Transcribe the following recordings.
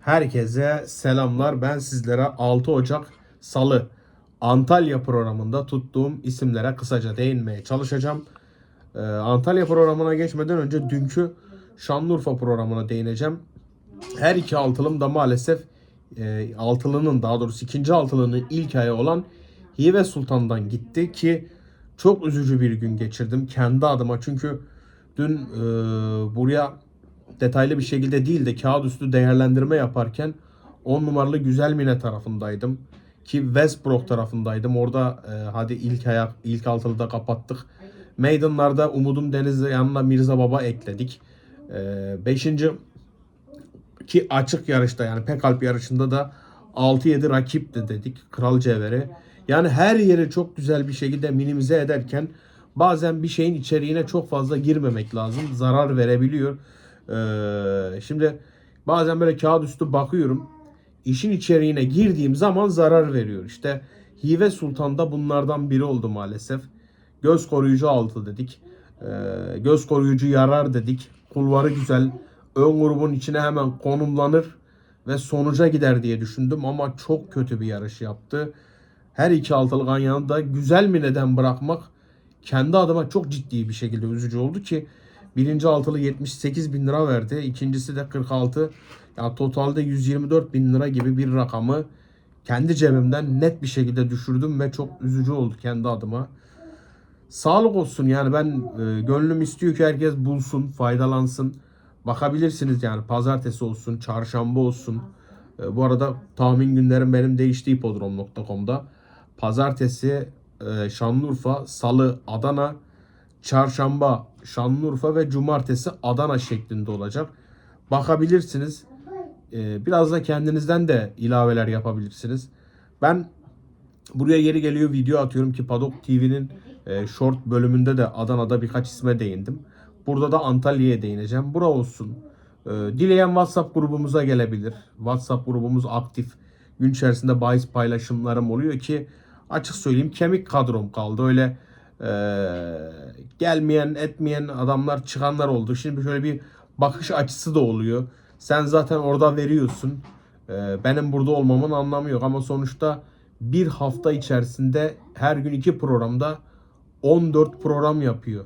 Herkese selamlar. Ben sizlere 6 Ocak Salı Antalya programında tuttuğum isimlere kısaca değinmeye çalışacağım. Ee, Antalya programına geçmeden önce dünkü Şanlıurfa programına değineceğim. Her iki altılım da maalesef e, altılının daha doğrusu ikinci altılının ilk ayı olan Hive Sultan'dan gitti ki çok üzücü bir gün geçirdim kendi adıma çünkü dün e, buraya detaylı bir şekilde değil de kağıt üstü değerlendirme yaparken 10 numaralı Güzel Mine tarafındaydım. Ki Westbrook tarafındaydım. Orada e, hadi ilk ayak ilk altılı da kapattık. Maiden'larda Umudum Deniz'le yanına Mirza Baba ekledik. 5. ki açık yarışta yani Pekalp yarışında da 6-7 rakip de dedik Kral Cevher'i. Yani her yeri çok güzel bir şekilde minimize ederken bazen bir şeyin içeriğine çok fazla girmemek lazım. Zarar verebiliyor. Ee, şimdi bazen böyle kağıt üstü bakıyorum. İşin içeriğine girdiğim zaman zarar veriyor. İşte Hive Sultan da bunlardan biri oldu maalesef. Göz koruyucu altı dedik. Ee, göz koruyucu yarar dedik. Kulvarı güzel. Ön grubun içine hemen konumlanır ve sonuca gider diye düşündüm ama çok kötü bir yarış yaptı. Her iki altılı ganyanı da güzel mi neden bırakmak kendi adıma çok ciddi bir şekilde üzücü oldu ki birinci altılı 78 bin lira verdi. ikincisi de 46. Yani totalde 124 bin lira gibi bir rakamı kendi cebimden net bir şekilde düşürdüm ve çok üzücü oldu kendi adıma. Sağlık olsun yani ben e, gönlüm istiyor ki herkes bulsun, faydalansın. Bakabilirsiniz yani pazartesi olsun, çarşamba olsun. E, bu arada tahmin günlerim benim değişti hipodrom.com'da. Pazartesi e, Şanlıurfa, Salı Adana, Çarşamba Şanlıurfa ve Cumartesi Adana şeklinde olacak. Bakabilirsiniz. E, biraz da kendinizden de ilaveler yapabilirsiniz. Ben buraya yeri geliyor video atıyorum ki Padok TV'nin e, short bölümünde de Adana'da birkaç isme değindim. Burada da Antalya'ya değineceğim. Bura olsun. E, dileyen WhatsApp grubumuza gelebilir. WhatsApp grubumuz aktif. Gün içerisinde bahis paylaşımlarım oluyor ki açık söyleyeyim kemik kadrom kaldı. Öyle gelmeyen etmeyen adamlar çıkanlar oldu. Şimdi şöyle bir bakış açısı da oluyor. Sen zaten orada veriyorsun. E, benim burada olmamın anlamı yok ama sonuçta bir hafta içerisinde her gün iki programda 14 program yapıyor.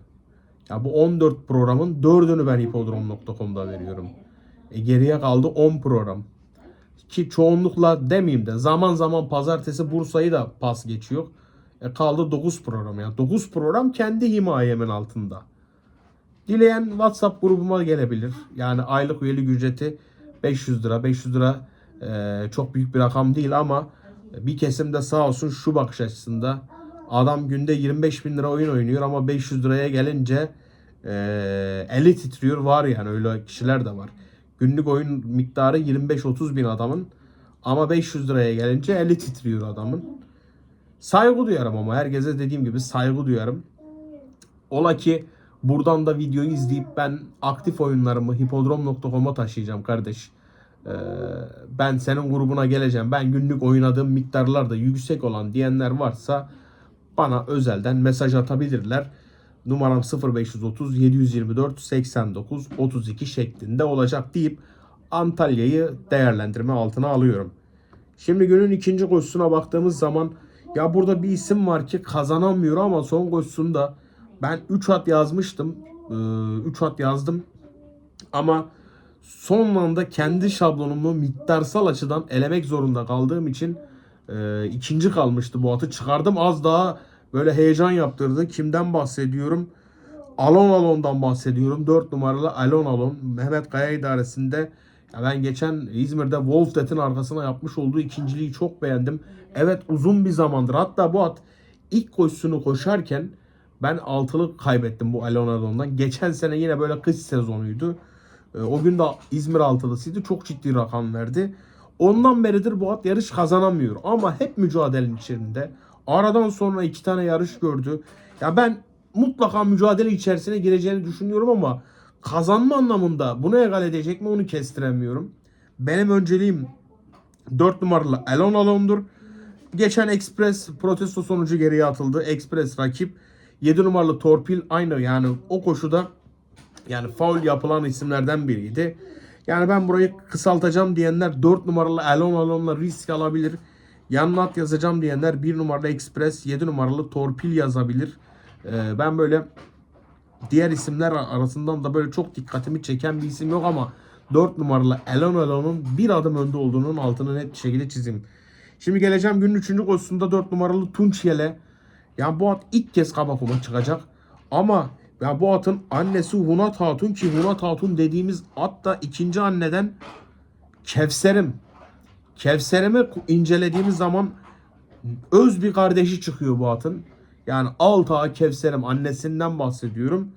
Ya bu 14 programın 4'ünü ben hipodrom.com'da veriyorum. E geriye kaldı 10 program. Ki çoğunlukla demeyeyim de zaman zaman pazartesi Bursa'yı da pas geçiyor. E kaldı 9 program yani. 9 program kendi himayemin altında. Dileyen WhatsApp grubuma gelebilir. Yani aylık üyelik ücreti 500 lira. 500 lira e, çok büyük bir rakam değil ama bir kesim de sağ olsun şu bakış açısında adam günde 25 bin lira oyun oynuyor ama 500 liraya gelince e, eli titriyor var yani öyle kişiler de var. Günlük oyun miktarı 25-30 bin adamın ama 500 liraya gelince eli titriyor adamın. Saygı duyarım ama herkese dediğim gibi saygı duyarım. Ola ki buradan da videoyu izleyip ben aktif oyunlarımı hipodrom.com'a taşıyacağım kardeş. Ee, ben senin grubuna geleceğim. Ben günlük oynadığım miktarlar da yüksek olan diyenler varsa bana özelden mesaj atabilirler. Numaram 0530 724 89 32 şeklinde olacak deyip Antalya'yı değerlendirme altına alıyorum. Şimdi günün ikinci koşusuna baktığımız zaman ya burada bir isim var ki kazanamıyor ama son koşusunda ben 3 at yazmıştım. 3 at yazdım. Ama son anda kendi şablonumu miktarsal açıdan elemek zorunda kaldığım için e, ikinci kalmıştı bu atı. Çıkardım az daha böyle heyecan yaptırdı. Kimden bahsediyorum? Alon Alon'dan bahsediyorum. 4 numaralı Alon Alon. Mehmet Kaya idaresinde ya ben geçen İzmir'de Wolfdet'in arkasına yapmış olduğu ikinciliği çok beğendim. Evet uzun bir zamandır. Hatta bu at ilk koşusunu koşarken ben altılı kaybettim bu Alon Alon'dan. Geçen sene yine böyle kış sezonuydu. E, O gün de İzmir altılısıydı. Çok ciddi rakam verdi. Ondan beridir bu at yarış kazanamıyor. Ama hep mücadelenin içerisinde. Aradan sonra iki tane yarış gördü. Ya ben mutlaka mücadele içerisine gireceğini düşünüyorum ama kazanma anlamında bunu egal edecek mi onu kestiremiyorum. Benim önceliğim 4 numaralı Elon Alon'dur. Geçen Express protesto sonucu geriye atıldı. Express rakip. 7 numaralı Torpil aynı yani o koşuda yani faul yapılan isimlerden biriydi. Yani ben burayı kısaltacağım diyenler 4 numaralı Elon Alon'la risk alabilir. Yanına at yazacağım diyenler 1 numaralı Express, 7 numaralı Torpil yazabilir. Ee, ben böyle diğer isimler arasından da böyle çok dikkatimi çeken bir isim yok ama 4 numaralı Elon Elon'un bir adım önde olduğunun altını net bir şekilde çizeyim. Şimdi geleceğim günün 3. koşusunda 4 numaralı Tunç Yele. Yani bu at ilk kez Kabakuma çıkacak. Ama ya bu atın annesi Hunat Hatun ki Hunat Hatun dediğimiz at da ikinci anneden Kevser'im. Kevser'imi incelediğimiz zaman öz bir kardeşi çıkıyor bu atın. Yani Alta Kevser'im annesinden bahsediyorum.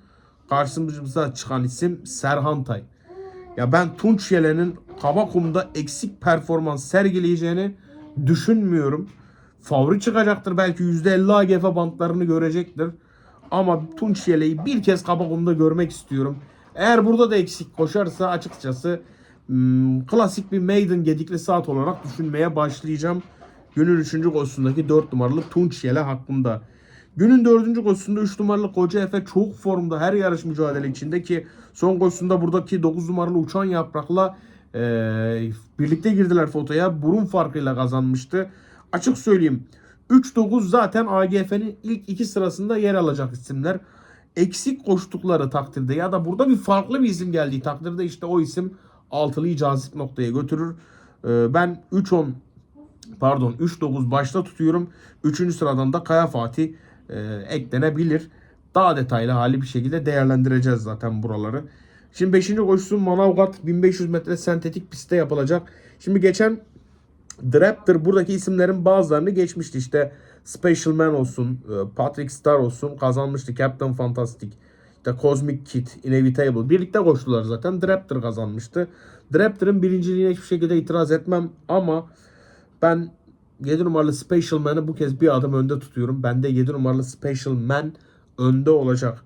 Karşımıza çıkan isim Serhan Tay. Ya ben Tunç Yelen'in Kabakum'da eksik performans sergileyeceğini düşünmüyorum. Favori çıkacaktır. Belki %50 AGF bantlarını görecektir. Ama Tunç Yele'yi bir kez Kabakum'da görmek istiyorum. Eğer burada da eksik koşarsa açıkçası hmm, klasik bir maiden gedikli saat olarak düşünmeye başlayacağım. Günün 3. koşusundaki 4 numaralı Tunç Yele hakkında. Günün 4. koşusunda 3 numaralı Koca Efe çok formda her yarış mücadele içinde ki son koşusunda buradaki 9 numaralı Uçan Yaprak'la eee, birlikte girdiler fotoya. Burun farkıyla kazanmıştı. Açık söyleyeyim 3-9 zaten AGF'nin ilk iki sırasında yer alacak isimler. Eksik koştukları takdirde ya da burada bir farklı bir isim geldiği takdirde işte o isim altılıyı cazip noktaya götürür. Ee, ben 3-10 pardon 3-9 başta tutuyorum. 3. sıradan da Kaya Fatih e, eklenebilir. Daha detaylı hali bir şekilde değerlendireceğiz zaten buraları. Şimdi 5. koşusu Manavgat 1500 metre sentetik pistte yapılacak. Şimdi geçen Draptor buradaki isimlerin bazılarını geçmişti. İşte Special Man olsun, e, Patrick Star olsun kazanmıştı. Captain Fantastic, işte Cosmic Kid, Inevitable. Birlikte koştular zaten. Draptor kazanmıştı. Draptor'ın birinciliğine hiçbir şekilde itiraz etmem ama ben 7 numaralı Special Man'ı bu kez bir adım önde tutuyorum. Bende 7 numaralı Special Man önde olacak.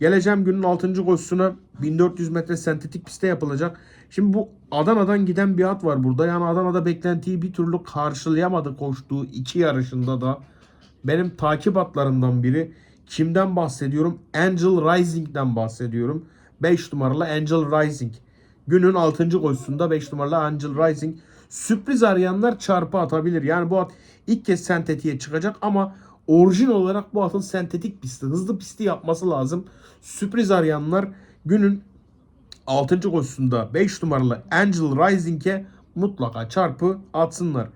Geleceğim günün 6. koşusuna 1400 metre sentetik pistte yapılacak. Şimdi bu Adana'dan giden bir at var burada. Yani Adana'da beklentiyi bir türlü karşılayamadı koştuğu iki yarışında da. Benim takip atlarımdan biri. Kimden bahsediyorum? Angel Rising'den bahsediyorum. 5 numaralı Angel Rising. Günün 6. koşusunda 5 numaralı Angel Rising. Sürpriz arayanlar çarpı atabilir. Yani bu at ilk kez sentetiğe çıkacak ama orijin olarak bu atın sentetik pisti, hızlı pisti yapması lazım. Sürpriz arayanlar günün 6. koşusunda 5 numaralı Angel Rising'e mutlaka çarpı atsınlar.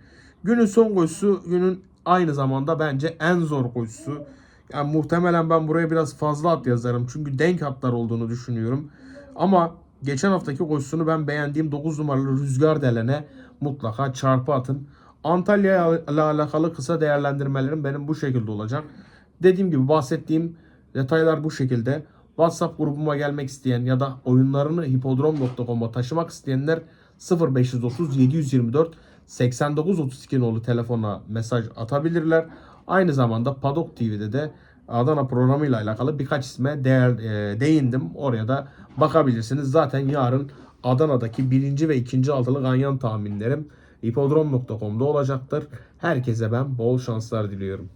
Günün son koşusu günün aynı zamanda bence en zor koşusu. Yani muhtemelen ben buraya biraz fazla at yazarım. Çünkü denk atlar olduğunu düşünüyorum. Ama geçen haftaki koşusunu ben beğendiğim 9 numaralı Rüzgar Delen'e mutlaka çarpı atın. Antalya ile alakalı kısa değerlendirmelerim benim bu şekilde olacak. Dediğim gibi bahsettiğim detaylar bu şekilde. WhatsApp grubuma gelmek isteyen ya da oyunlarını hipodrom.com'a taşımak isteyenler 0530 724 8932 nolu telefona mesaj atabilirler. Aynı zamanda Padok TV'de de Adana programıyla alakalı birkaç isme değer, e, değindim. Oraya da bakabilirsiniz. Zaten yarın Adana'daki birinci ve ikinci altılı ganyan tahminlerim hipodrom.com'da olacaktır. Herkese ben bol şanslar diliyorum.